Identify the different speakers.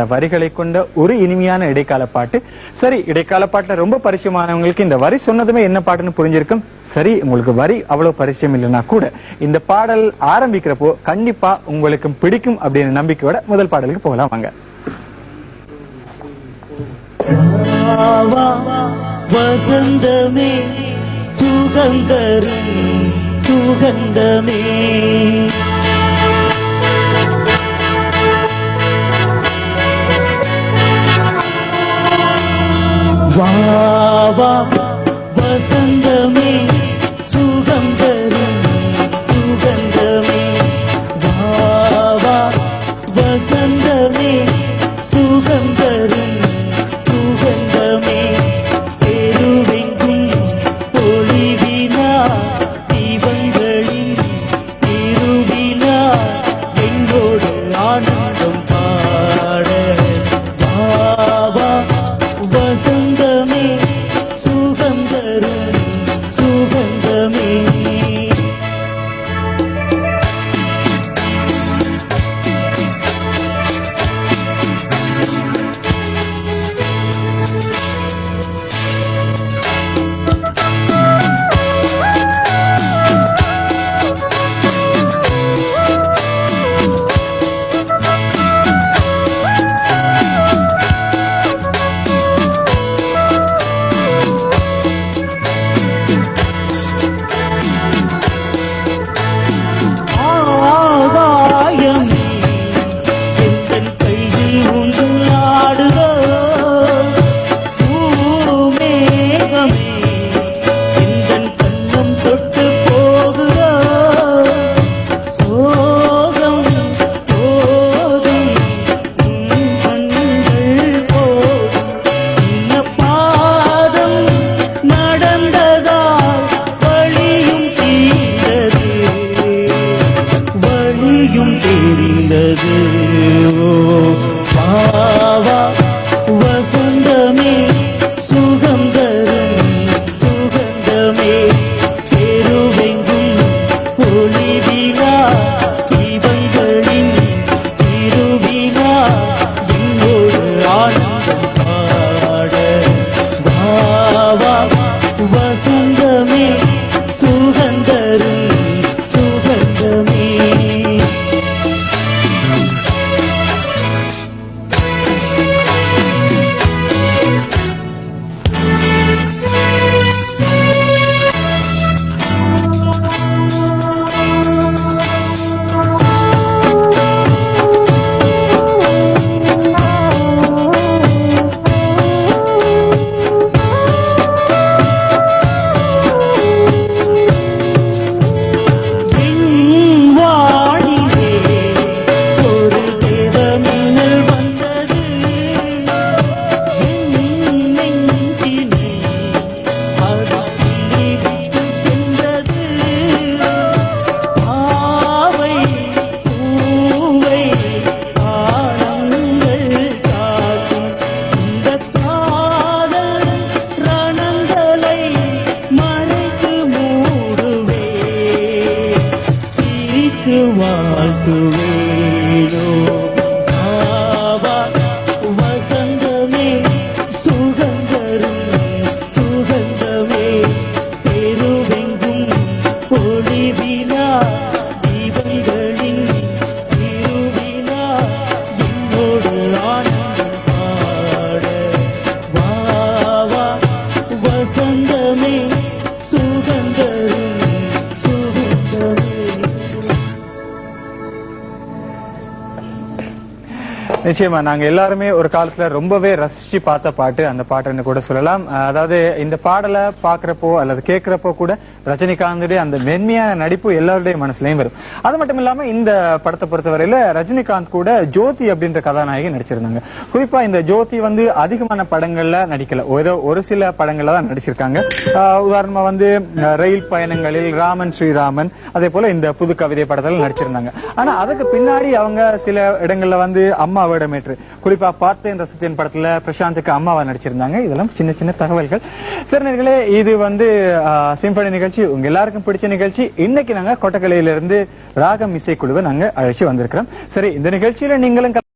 Speaker 1: வரிகளை கொண்ட ஒரு இனிமையான இடைக்கால பாட்டு. சரி இடைக்கால பாட்டுல ரொம்ப பரிச்சயமானவங்களுக்கு இந்த வரி சொன்னதுமே என்ன பாட்டுன்னு புரிஞ்சிருக்கும்? சரி உங்களுக்கு வரி அவ்வளவு பரிச்சயம் இல்லைன்னா கூட இந்த பாடல் ஆரம்பிக்கிறப்போ கண்டிப்பா உங்களுக்கு பிடிக்கும் அப்படின்னு நம்பிக்கையோட முதல் பாடலுக்கு போகலாம் வாங்க.
Speaker 2: வசந்தமே சுகந்தரும் சுகந்தமே. చెందదు పావా ಬಿನಾ
Speaker 1: நிச்சயமா நாங்க எல்லாருமே ஒரு காலத்துல ரொம்பவே ரசிச்சு பார்த்த பாட்டு அந்த பாட்டுன்னு கூட சொல்லலாம். அதாவது இந்த பாடலை பாக்குறப்போ அல்லது கேட்கிறப்போ கூட ரஜினிகாந்துடைய அந்த மென்மையான நடிப்பு எல்லாருடைய மனசுலயும் வரும். அது மட்டும் இல்லாம இந்த படத்தை பொறுத்தவரையில ரஜினிகாந்த் கூட ஜோதி அப்படின்ற கதாநாயகி நடிச்சிருந்தாங்க. குறிப்பா இந்த ஜோதி வந்து அதிகமான படங்கள்ல நடிக்கல. ஏதோ ஒரு சில படங்கள்ல தான் நடிச்சிருக்காங்க. உதாரணமா வந்து ரயில் பயணங்களில் ராமன் ஸ்ரீராமன் அதே போல இந்த புது கவிதை படத்துல நடிச்சிருந்தாங்க. ஆனா அதுக்கு பின்னாடி அவங்க சில இடங்கள்ல வந்து அம்மா வேடமேற்று குறிப்பா பார்த்தேன் ரசித்தேன் படத்துல பிரசாந்துக்கு அம்மாவா நடிச்சிருந்தாங்க. இதெல்லாம் சின்ன சின்ன தகவல்கள். சிறுநர்களே இது வந்து சிம்பனி நிகழ்ச்சி. உங்க எல்லாருக்கும் பிடிச்ச நிகழ்ச்சி. இன்னைக்கு நாங்க கொட்டக்கலையில இருந்து ராகம் இசைக்குழுவை நாங்க அழைச்சு வந்திருக்கிறோம். சரி இந்த நிகழ்ச்சியில நீங்களும்